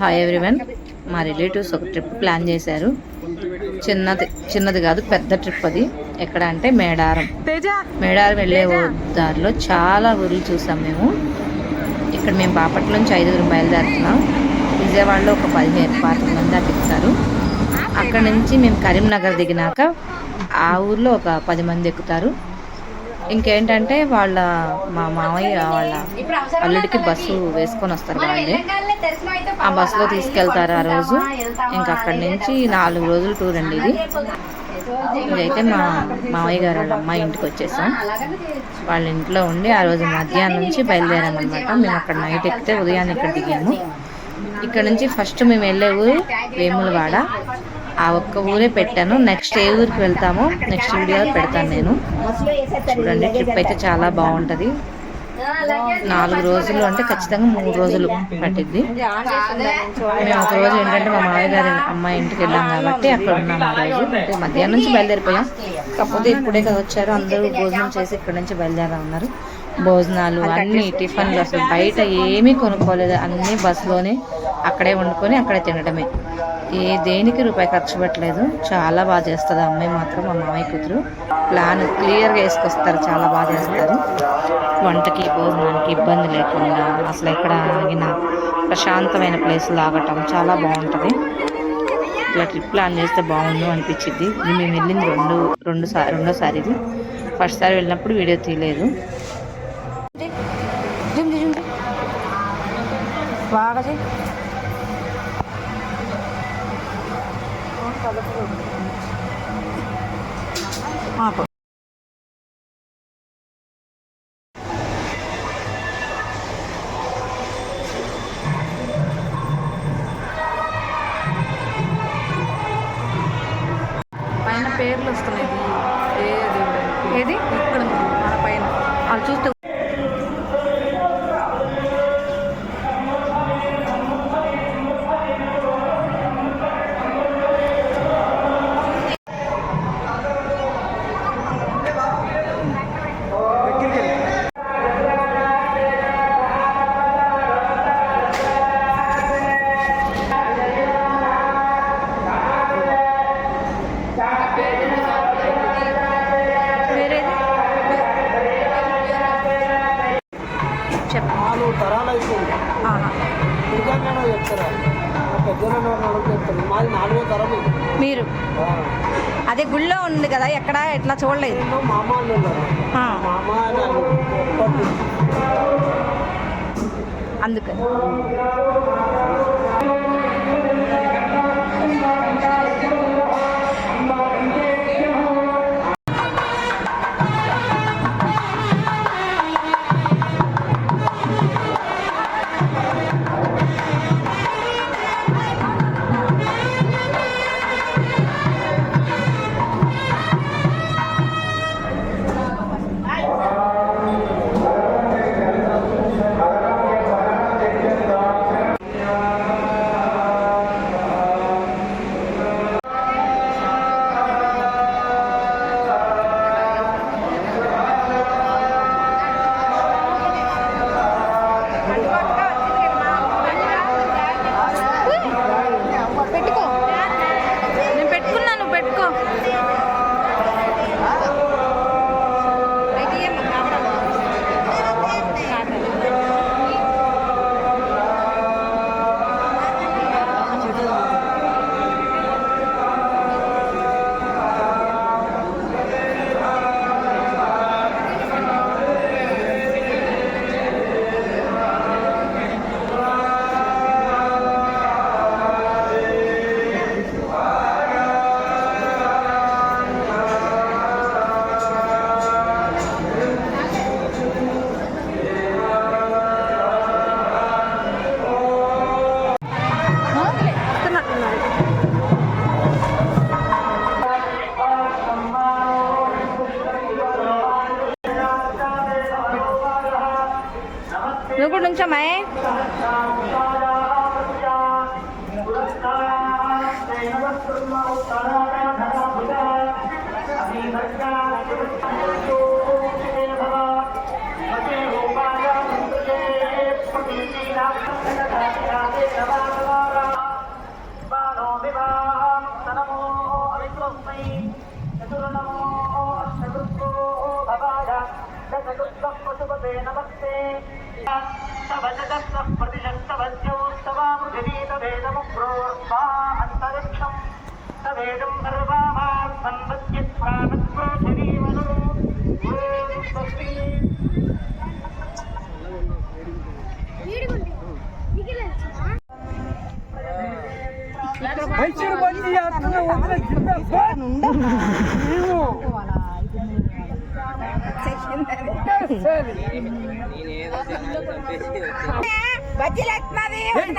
Hi everyone మా relatives ఒక trip plan చేశారు. చిన్నది చిన్నది కాదు పెద్ద ట్రిప్ అది. ఎక్కడ అంటే మేడారం. మేడారం వెళ్ళే దారిలో చాలా ఊర్లు చూసాం మేము. ఇక్కడ మేము బాపట్ల నుంచి ఐదుగురు బయలుదేరుతున్నాం. విజయవాడలో ఒక పదిహేను పాతిక మంది దాకా ఎక్కుతారు అక్కడ నుంచి మేము కరీంనగర్ దిగినాక ఆ ఊర్లో ఒక పది మంది ఎక్కుతారు. ఇంకేంటంటే వాళ్ళ మా మామయ్య వాళ్ళ అల్లుడికి బస్సు వేసుకొని వస్తారు వాళ్ళే ఆ బస్సులో తీసుకెళ్తారు ఆ రోజు. ఇంకా అక్కడి నుంచి నాలుగు రోజులు టూర్ అండి ఇది. ఇదైతే మా మామయ్య గారు వాళ్ళ అమ్మాయి ఇంటికి వచ్చేసాం. వాళ్ళ ఇంట్లో ఉండి ఆ రోజు మధ్యాహ్నం నుంచి బయలుదేరామన్నమాట. మేము అక్కడ నైట్ ఎక్కితే ఉదయాన్నే ఇక్కడ దిగాము. ఇక్కడ నుంచి ఫస్ట్ మేము వెళ్ళే ఊరు వేములవాడ. ఆ ఒక్క ఊరే పెట్టాను. నెక్స్ట్ ఏ ఊరికి వెళ్తామో నెక్స్ట్ వీడియో పెడతాను నేను. చూడండి ట్రిప్ అయితే చాలా బాగుంటుంది. నాలుగు రోజులు అంటే ఖచ్చితంగా మూడు రోజులు పట్టిద్ది. మేము ఒక రోజు ఏంటంటే మా మామయ్య గారి అమ్మాయి ఇంటికి వెళ్ళాం కాబట్టి అక్కడ ఉన్నాం ఆ రోజు. అంటే మధ్యాహ్నం నుంచి బయలుదేరిపోయాం. కాకపోతే ఇప్పుడే కదా వచ్చారు. అందరూ భోజనం చేసి ఇక్కడ నుంచి బయలుదేరా ఉన్నారు. భోజనాలు అన్ని టిఫిన్లు అసలు బయట ఏమీ కొనుక్కోలేదు. అన్ని బస్సులోనే అక్కడే వండుకొని అక్కడే తినడమే. ఏ దేనికి రూపాయి ఖర్చు పెట్టలేదు. చాలా బాగా చేస్తుంది అమ్మాయి మాత్రం మా మామయ్య కూతురు. ప్లాన్ క్లియర్గా వేసుకొస్తారు చాలా బాగా చేస్తారు. వంటకి భోజనానికి ఇబ్బంది లేకుండా అసలు ఎక్కడ ఆగిన ప్రశాంతమైన ప్లేస్ లాగటం చాలా బాగుంటుంది. ఇట్లా ట్రిప్ ప్లాన్ చేస్తే బాగుండు అనిపించింది ఇది మేము వెళ్ళింది రెండు రెండు సారి రెండోసారి ఇది ఫస్ట్ సారి వెళ్ళినప్పుడు వీడియో తీయలేదు. బాగా పైన పేర్లు వస్తున్నాయి. ఏ దేవుడు ఏది? ఇక్కడ మన పైన. వాళ్ళు చూస్తే నిజంగానే చెప్తారా? మీరు? అదే గుళ్ళో ఉంది కదా ఎక్కడ ఎట్లా చూడలేదు? నేను నువ్వు కూడా నుంచమ్మాయి ಐಚೂರು ಬಂದು ಅದನ್ನ ಹೋದ್ರೆ ನೀವು ಸರಿ ಬಜ್ಜಿ ಲಕ್ಷ್ಮದೇವಣ್ಣ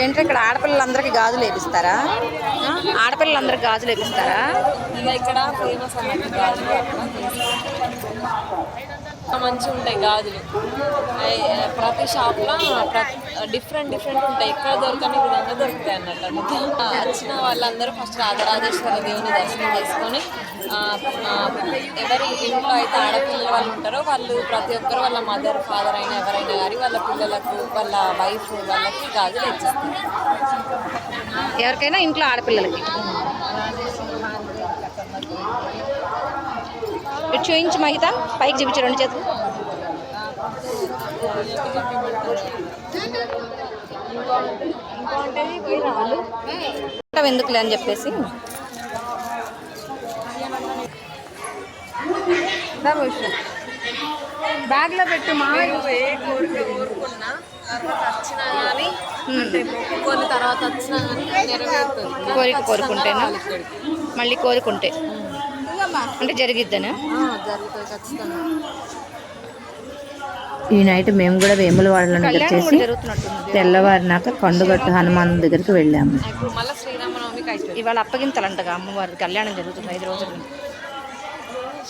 ఏంటంటే ఇక్కడ ఆడపిల్లలందరికీ గాజులు వేపిస్తారా? ఆడపిల్లలందరికీ గాజులు వేపిస్తారా? ఇక్కడ ఫేమస్ మంచిగా ఉంటాయి గాజులు. ప్రతి షాప్లో డిఫరెంట్ డిఫరెంట్ ఉంటాయి. ఎక్కడ దొరకని విధంగా దొరుకుతాయి అన్నట్టు. వచ్చిన వాళ్ళందరూ ఫస్ట్ రాజరాజేశ్వర దేవుని దర్శనం చేసుకొని ఎవరి ఇంట్లో అయితే ఆడపిల్లలు వాళ్ళు ఉంటారో వాళ్ళు ప్రతి ఒక్కరు వాళ్ళ మదర్ ఫాదర్ అయినా ఎవరైనా కానీ వాళ్ళ పిల్లలకు వాళ్ళ వైఫ్ వాళ్ళకి గాజులు ఇచ్చిస్తారు. ఎవరికైనా ఇంట్లో ఆడపిల్లలకి. ఇటు చూపించు మహిత. పైకి చూపించు రెండు చేతులు. ఎందుకులే అని చెప్పేసి. బ్యాగ్లో పెట్టు కోరిక కోరుకుంటేనా? మళ్ళీ కోరుకుంటే. అంటే జరిగిద్దనా? ఈ నైట్ మేము కూడా వేములవాడలో వచ్చేసి తెల్లవారినాక కొండగట్టు హనుమాన్ దగ్గరికి వెళ్ళాము. మళ్ళీ శ్రీరామనవమికి ఇవాళ అప్పగింతలంటగా అమ్మవారి కళ్యాణం జరుగుతుంది ఐదు రోజులు.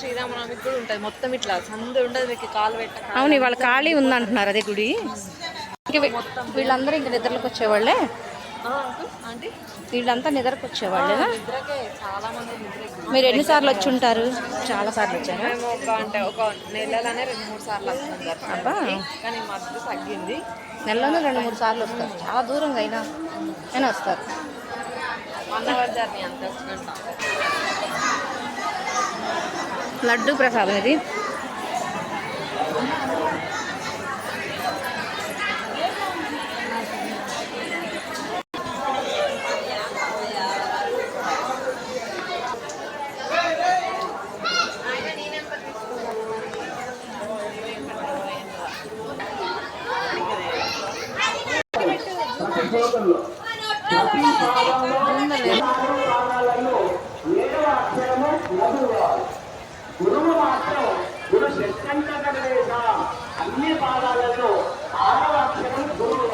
శ్రీరామనవమికి కూడా ఉంటుంది. మొత్తం ఇట్లా సందు ఉండదు మీకు కాలు పెట్ట అవును ఇవాళ ఖాళీ ఉందంటున్నారు అదే గుడి. ఇంక వీళ్ళందరూ ఇంక నిద్రలోకి వచ్చేవాళ్ళే. అంటే? వీళ్ళంతా నిద్రకు వచ్చేవాళ్ళేనా? నిద్రకే చాలా మంది నిద్రకి మీరు ఎన్నిసార్లు వచ్చి ఉంటారు? చాలా సార్లు వచ్చారా మేము ఒక అంటే ఒక నెలలోనే రెండు మూడు సార్లు వస్తాం దర్శనం అబ్బా. కానీ మధ్య తగ్గింది. నెలలోనే రెండు మూడు సార్లు వస్తారు. చాలా దూరంగా అయినా అయినా వస్తారు. జర్నీ అంతే లడ్డు ప్రసాదం ఇది. ప్రతి పాదాలలో ఏడవ అక్షరము గురువు మాత్రం గురు శక్తి అన్ని పాదాలలో ఆరవ అక్షరం గురువు